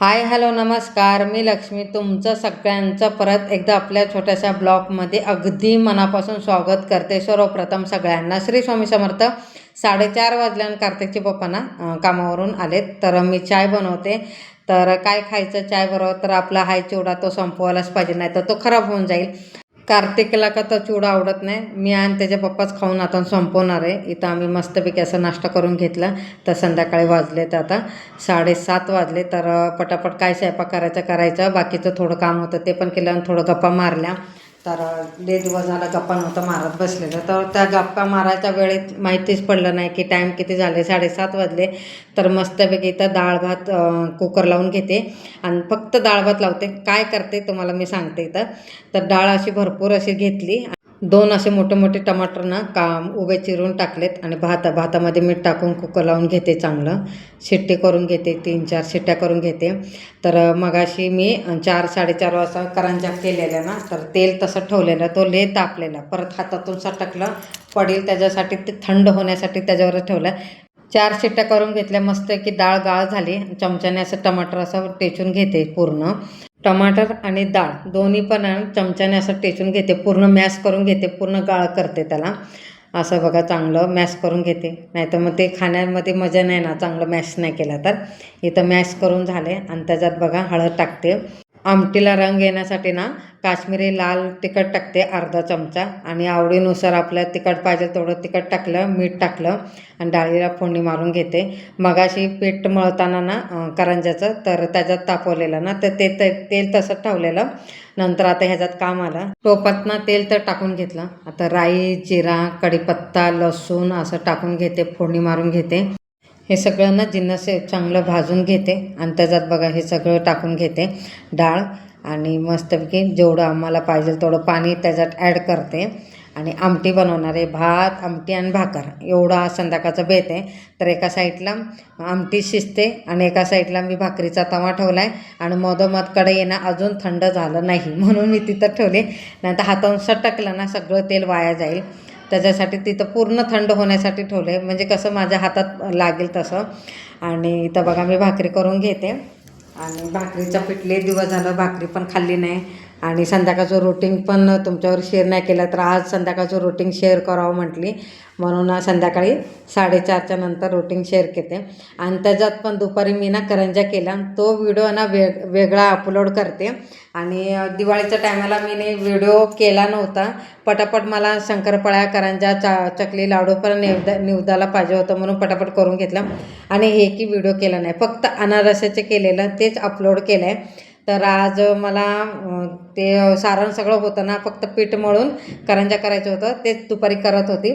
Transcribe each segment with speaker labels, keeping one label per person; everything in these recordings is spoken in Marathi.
Speaker 1: हाय हॅलो नमस्कार. मी लक्ष्मी. तुमचं सगळ्यांचं परत एकदा आपल्या छोट्याशा ब्लॉगमध्ये अगदी मनापासून स्वागत करते. सर्वप्रथम सगळ्यांना श्री स्वामी समर्थ. साडेचार वाजल्यान कार्तिकचे पप्पा ना कामावरून आलेत. तर मी चाय बनवते. तर काय खायचं चाय बरोबर? तर आपला हाय चिवडा तो संपवायलाच पाहिजे नाही तर तो खराब होऊन जाईल. कार्तिकला का तर चिवडा आवडत नाही. मी आणि त्याच्या पप्पाच खाऊन आता संपवणार आहे. इथं आम्ही मस्तपैकी असं नाश्ता करून घेतला. तर संध्याकाळी वाजले तर आता. साडेसात वाजले. तर पटापट काय स्वयंपाक करायचा करायचं. बाकीचं थोडं काम होतं ते पण केलं आणि थोडं गप्पा मारल्या. तर अं, लय दिवस झाला गप्पा नव्हतं मारत बसलेलं. तर त्या गप्पा मारायच्या वेळेत माहितीच पडलं नाही की टाईम किती झाले? साडेसात वाजले. तर मस्तपैकी इथं डाळ भात कुकर लावून घेते. आणि फक्त डाळ भात लावते. काय करते? तुम्हाला मी सांगते इथं. तर डाळ अशी भरपूर अशी घेतली. दोन असे मोठे मोठे टमाटर ना काम उभे चिरून टाकलेत आणि भात भातामध्ये मीठ टाकून कुकर लावून घेते चांगलं. शिट्टी करून घेते तीन चार शिट्ट्या करून घेते. तर मगाशी मी चार साडेचार वाजता करंजा केलेल्या ना तर तेल तसं ठेवलेलं तो ले तापलेला. परत हातातून सटकलं पडेल त्याच्यासाठी ते थंड होण्यासाठी त्याच्यावर ठेवलं. चार शिट्ट्या करून घेतल्या मस्त की डाळ गाळ झाली. चमच्याने असं टमाटर असं टेचून घेते पूर्ण. टमाटर आणि डाळ दोन्ही पण चमच्याने असं टेचून घेते. पूर्ण मॅश करून घेते. पूर्ण गाळ करते त्याला. असं बघा चांगलं मॅश करून घेते. नाहीतर मग ते खाण्यामध्ये मजा नाही ना. चांगलं मॅश नाही केलं तर. इथं मॅश करून झाले. आणि त्याच्यात बघा हळद टाकते. आमटीला रंग येण्यासाठी ना काश्मीरी लाल तिखट टाकते अर्धा चमचा. आणि आवडीनुसार आपल्या तिखट पाहिजे तेवढं तिखट टाकलं मीठ टाकलं आणि डाळीला फोडणी मारून घेते. मगाशी पीठ मळताना ना करंजाचं तर त्याच्यात तापवलेलं ना तर ते ते तेल तसंच ठेवलेलं. नंतर आता ह्याच्यात काम आलं. टोपात ना तेल तर टाकून घेतलं. आता राई जिरा कढीपत्ता लसूण असं टाकून घेते फोडणी मारून घेते. हे सगळं ना जिन्नस चांगलं भाजून घेते. आणि त्याच्यात बघा हे सगळं टाकून घेते. डाळ आणि मस्तपैकी जेवढं आम्हाला पाहिजे तेवढं पाणी त्याच्यात ॲड करते. आणि आमटी बनवणार आहे. भात आमटी आणि भाकर. एवढा संध्याकाळचा बेत आहे. तर एका साईडला आमटी शिजते आणि एका साईडला मी भाकरीचा तवा ठेवला आहे आणि मधोमधकडे येणं अजून थंड झालं नाही. म्हणून मी तिथं ठेवले. नंतर हातावून सटकलं ना सगळं तेल वाया जाईल. त्याच्यासाठी तिथं पूर्ण थंड होण्यासाठी ठेवलं आहे म्हणजे कसं माझ्या हातात लागेल तसं. आणि इथं बघा मी भाकरी करून घेते. आणि भाकरीचं पिठले दिवस झालं भाकरी पण खाल्ली नाही. आणि संध्याकाळचं रुटीन पण तुमच्यावर शेअर नाही केलं तर आज संध्याकाळचं रुटीन शेअर करावं म्हटली. म्हणून संध्याकाळी साडेचारच्या नंतर रुटीन शेअर केते. आणि त्याच्यात पण दुपारी मी ना करंजा केला. तो व्हिडिओ ना वेग वेगळा अपलोड करते. आणि दिवाळीच्या टायमाला मी व्हिडिओ केला नव्हता. पटापट मला शंकरपाळ्या करंजा चा चकली लाडू पण निवदा निवदाला पाहिजे होतं म्हणून पटापट करून घेतलं. आणि हे की व्हिडिओ केला नाही. फक्त अनारसाचे केलेलं तेच अपलोड केलं आहे तर आज मला ते सारण सगळं होतं ना फक्त पीठ मळून करंजा करायचं होतं तेच दुपारी करत होती.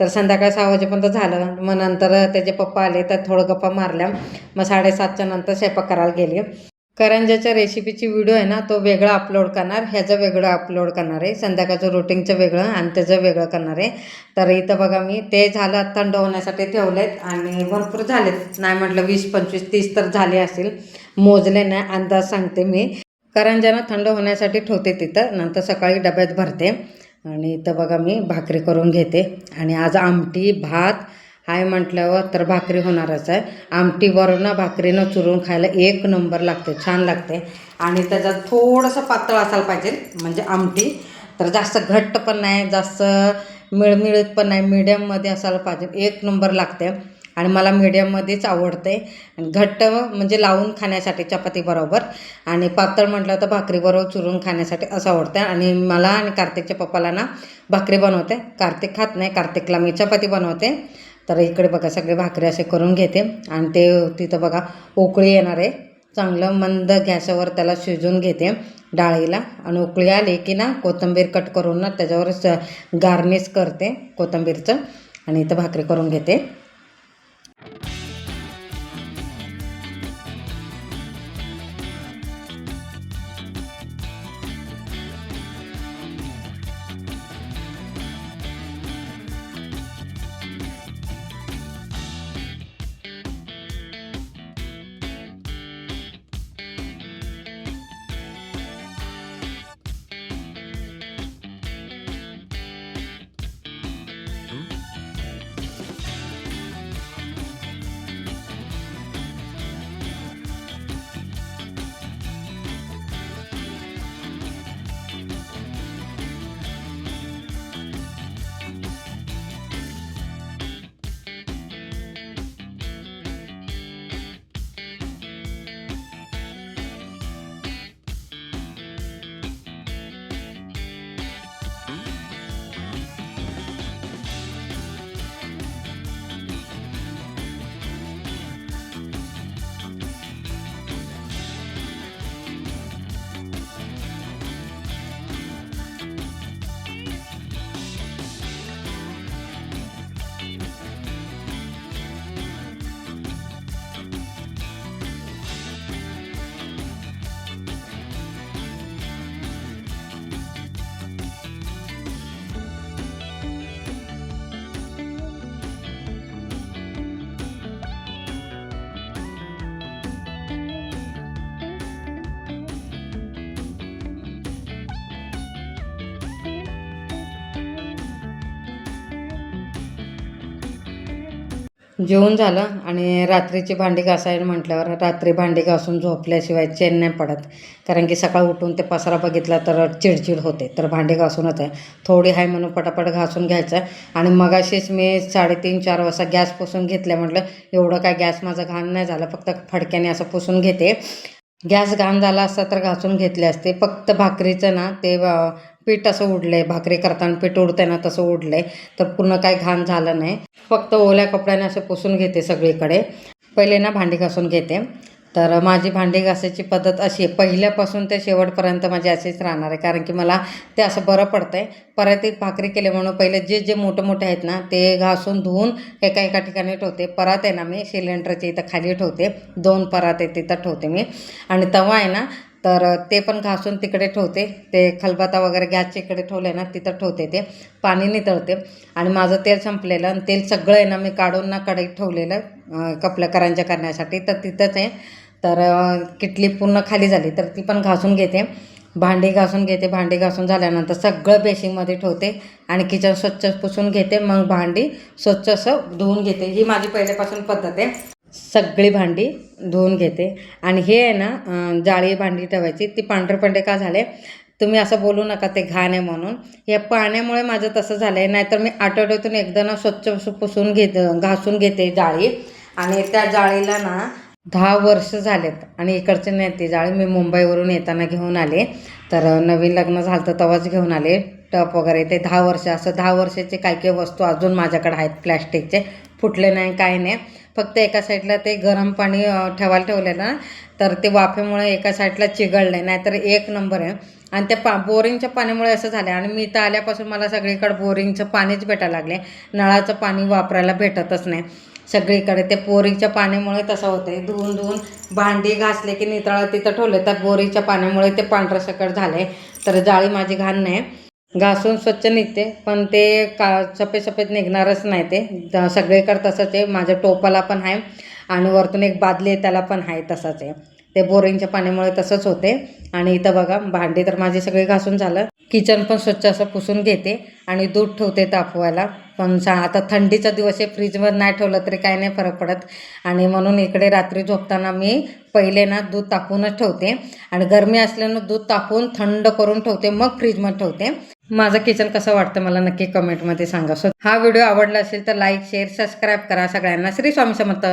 Speaker 1: तर संध्याकाळी सहा वाजेपर्यंत झालं. मग नंतर त्याचे पप्पा आले तर थोडं गप्पा मारल्या. मग साडेसातच्या नंतर स्वयंपाक करायला गेली. करंजाच्या रेसिपीची व्हिडिओ आहे ना तो वेगळा अपलोड करणार ह्याचं वेगळं अपलोड करणार आहे. संध्याकाळचं रुटीनचं वेगळं आणि त्याचं वेगळं करणार आहे. तर इथं बघा मी ते झालं थंड होण्यासाठी ठेवलेत आणि भरपूर झालेत. नाही म्हटलं वीस पंचवीस तीस तर झाले असेल. मोजले नाही अंदाज सांगते मी. करंजानं थंड होण्यासाठी ठेवते तिथं नंतर सकाळी डब्यात भरते. आणि इथं बघा मी भाकरी करून घेते. आणि आज आमटी भात आहे म्हटल्यावर तर भाकरी होणारच आहे. आमटीवर ना भाकरीनं चुरून खायला एक नंबर लागते छान लागते. आणि त्याच्यात थोडंसं पातळ असायला पाहिजे म्हणजे आमटी. तर जास्त घट्ट पण नाही जास्त मिळमिळत पण नाही मिडियममध्ये असायला पाहिजे एक नंबर लागते. आणि मला मीडियममध्येच आवडते. आणि घट्ट म्हणजे लावून खाण्यासाठी चपातीबरोबर आणि पातळ म्हटलं तर भाकरीबरोबर चुरून खाण्यासाठी असं आवडतं. आणि मला आणि कार्तिकच्या पप्पाला ना भाकरी बनवते. कार्तिक खात नाही कार्तिकला मी चपाती बनवते. तर इकडे बघा सगळे भाकरी असे करून घेते. आणि ते तिथं बघा उकळी येणार आहे. चांगलं मंद गॅसवर त्याला शिजवून घेते डाळीला. आणि उकळी आली की ना कोथिंबीर कट करून ना त्याच्यावरच गार्निश करते कोथिंबीरचं. आणि इथं भाकरी करून घेते. जेवण झालं आणि रात्रीची भांडी घासायला म्हटल्यावर रात्री भांडी घासून झोपल्याशिवाय चैन नाही पडत. कारण की सकाळ उठून ते पसारा बघितला तर चिडचिड होते. तर भांडी घासूनच आहे. थोडी आहे म्हणून पटापट घासून घ्यायचं आणि मगाशीच मी साडेतीन चार वाजता गॅस पुसून घेतल्या म्हटलं एवढं काय गॅस माझं घाण नाही झालं. फक्त फडक्याने असं पुसून घेते. गॅस घाण झाला असता तर घासून घेतले असते. फक्त भाकरीचं ना ते पीठ असं उडलं आहे भाकरी करताना पीठ उडताना तसं उडलं आहे तर पूर्ण काही घाण झालं नाही. फक्त ओल्या कपड्याने असं पुसून घेते सगळीकडे. पहिले ना भांडी घासून घेते. तर माझी भांडी घासायची पद्धत अशी आहे पहिल्यापासून ते शेवटपर्यंत माझी अशीच राहणार आहे कारण की मला ते असं बरं पडतं आहे परत एक भाकरी केले म्हणून पहिले जे जे मोठे मोठे आहेत ना ते घासून धुवून एका एका ठिकाणी ठेवते. परात आहे ना मी सिलेंडरच्या इथं खाली ठेवते. दोन परात आहे तिथं ठेवते मी. आणि तवा आहे ना तर ते पण घासून तिकडे ठेवते. ते खलबत्ता वगैरे गॅसच्या इकडे ठेवले ना तिथं ठेवते ते. पाणी नितळते आणि माझं तेल संपलेलं आणि तेल सगळं आहे ना मी काढून ना कढईत ठेवलेलं कपलं कपल्या करण्यासाठी. तर तिथंच आहे. तर किटली पूर्ण खाली झाली. तर ती पण घासून घेते. भांडी घासून घेते. भांडी घासून झाल्यानंतर सगळं बेसिंगमध्ये ठेवते आणि किचन स्वच्छ पुसून घेते. मग भांडी स्वच्छ असं धुवून घेते. ही माझी पहिल्यापासून पद्धत आहे. सगळी भांडी धुवून घेते. आणि हे आहे ना जाळी भांडी ठेवायची. ती पांढरे का झाले. तुम्ही असं बोलू नका ते घाण आहे म्हणून. या पाण्यामुळे माझं तसं झालं आहे नाहीतर मी आठवड्यातून एकदा ना स्वच्छ पुसून घेत घासून घेते जाळी. आणि त्या जाळीला ना दहा वर्ष झालेत. आणि इकडचे नाही ती जाळी. मी मुंबईवरून येताना घेऊन आले. तर नवीन लग्न झालं तर तेव्हाच घेऊन आले. टप वगैरे ते दहा वर्ष. असं दहा वर्षाचे काही काही वस्तू अजून माझ्याकडे आहेत प्लॅस्टिकचे. फुटले नाही काय नाही. फक्त एका साईडला ते गरम पाणी ठेवायला ठेवलेलं ना तर ते वाफेमुळे एका साईडला चिघळलं आहे नाहीतर एक नंबर आहे. आणि त्या पा बोरिंगच्या पाण्यामुळे असं झालं आणि मी इथं आल्यापासून मला सगळीकडे बोरिंगचं पाणीच भेटायला लागले नळाचं पाणी वापरायला भेटतच नाही. सगळीकडे ते बोरिंगच्या पाण्यामुळे तसं होते धुवून धुवून भांडी घासले की नितळा तिथं ठेवले तर बोरिंगच्या पाण्यामुळे ते पांढरं सकट झालं आहे तर जाळी माझी घाण नाही. घासून स्वच्छ निघते पण ते का सफेद सफेद निघणारच नाही ते. सगळीकडे तसंच आहे. माझ्या टोपाला पण आहे आणि वरतून एक बादली आहे त्याला पण आहे तसंच आहे. ते बोरिंगच्या पाण्यामुळे तसंच होते. आणि इथं बघा भांडी तर माझी सगळी घासून झालं. किचन पण स्वच्छ असं पुसून घेते आणि दूध ठेवते तापवायला. पण सा आता थंडीचा दिवस आहे फ्रीजवर नाही ठेवलं तरी काही नाही फरक पडत. आणि म्हणून इकडे रात्री झोपताना मी पहिले ना दूध तापवूनच ठेवते. आणि गरमी असल्यानं दूध तापवून थंड करून ठेवते मग फ्रीजमध्ये ठेवते. माझं किचन कसं वाटतं मला नक्की कमेंटमध्ये सांगा. सो हा व्हिडिओ आवडला असेल तर लाईक शेअर सबस्क्राईब करा सगळ्यांना. श्री स्वामी समर्थ.